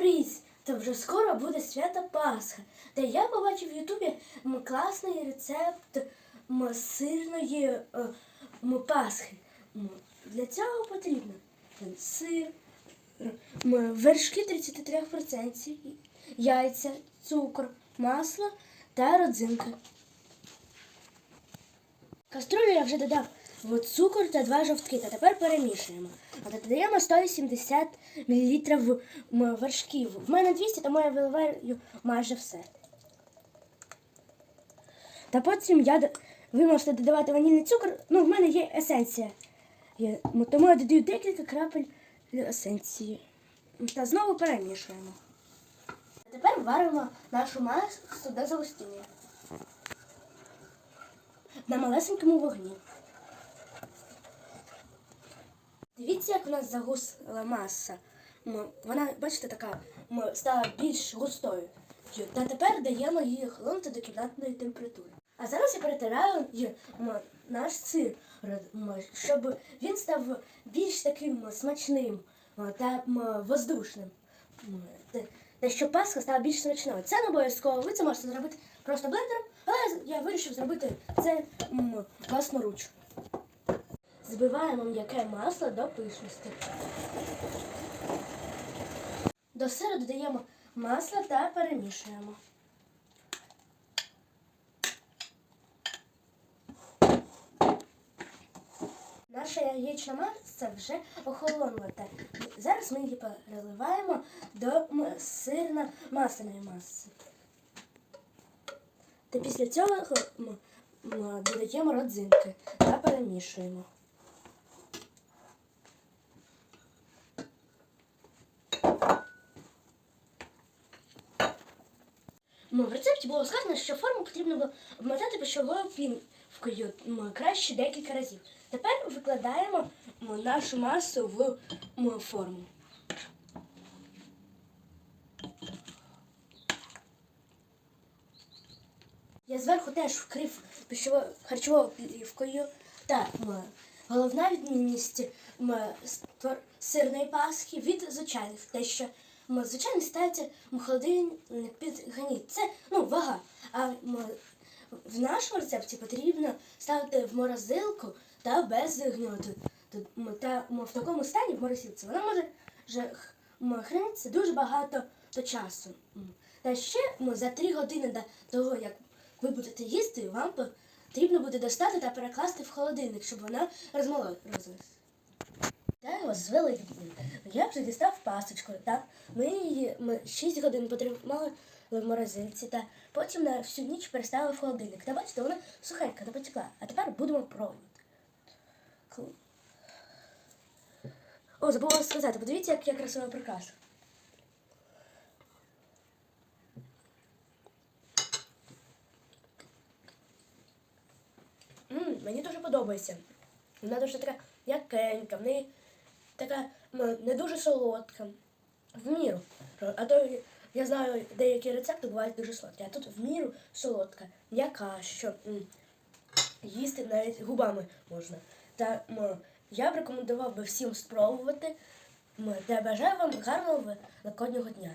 привіт! То вже скоро буде свята Пасха. Та я побачив в Ютубі класний рецепт сирної е, Пасхи. Для цього потрібно сир, вершки 33%, яйця, цукор, масло та родзинки. Каструлю я вже додав цукор та два жовтки, та тепер перемішуємо. Додаємо 180 мл вершків. В мене 200, тому я виливаю майже все. Та потім я ви можете додавати ванільний цукор. Ну, в мене є есенція. М, Тому я додаю декілька крапель есенції. Та знову перемішуємо. Тепер варимо нашу масу до загустіння на малесенькому вогні. Дивіться, як у нас загусла маса. Вона, бачите, така стала більш густою. Та тепер даємо її охолонути до кімнатної температури. А зараз я перетираю наш сир, щоб він став більш таким смачним та воздушним. Та, щоб паска стала більш смачною. Це не обов'язково. Ви це можете зробити просто блендером, але я вирішив зробити це власноруч. Збиваємо м'яке масло до пишності. До сиру додаємо масло та перемішуємо. Наша яєчна маса вже охолонула. Зараз ми її переливаємо до м, сирно-масляної маси. Та після цього додаємо родзинки та перемішуємо. В рецепті було сказано, що форму потрібно було обмотати пищовою пінкою краще декілька разів. Тепер викладаємо нашу масу в форму. Я зверху теж вкрив харчовою плівкою. Так, головна відмінність сирної пасхи від звичайних. Те, що звичайно ставиться в холодильник під граніт. Це ну, вага. А в нашому рецепті потрібно ставити в морозилку та без гньоту. Та в такому стані в морозилці вона може хранитися дуже багато до часу. Та ще за три години до того, як ви будете їсти, вам потрібно буде достати та перекласти в холодильник, щоб вона розморозилась. Його звели відмін. Я вже дістав пасочку, та ми її ми 6 годин потримали в морозильці, та потім на всю ніч переставили в холодильник. Та бачите, вона сухенька, не потекла. А тепер будемо пробувати. О, забула сказати, подивіться, як я красиво прикрасив. М, мені дуже подобається. Вона дуже така м'якенька, в неї така не дуже солодка. В міру. А то я знаю, деякі рецепти бувають дуже солодкі, а тут в міру солодка, м'яка, що їсти навіть губами можна. Та я б рекомендував би всім спробувати. Та бажаю вам гарного великоднього дня.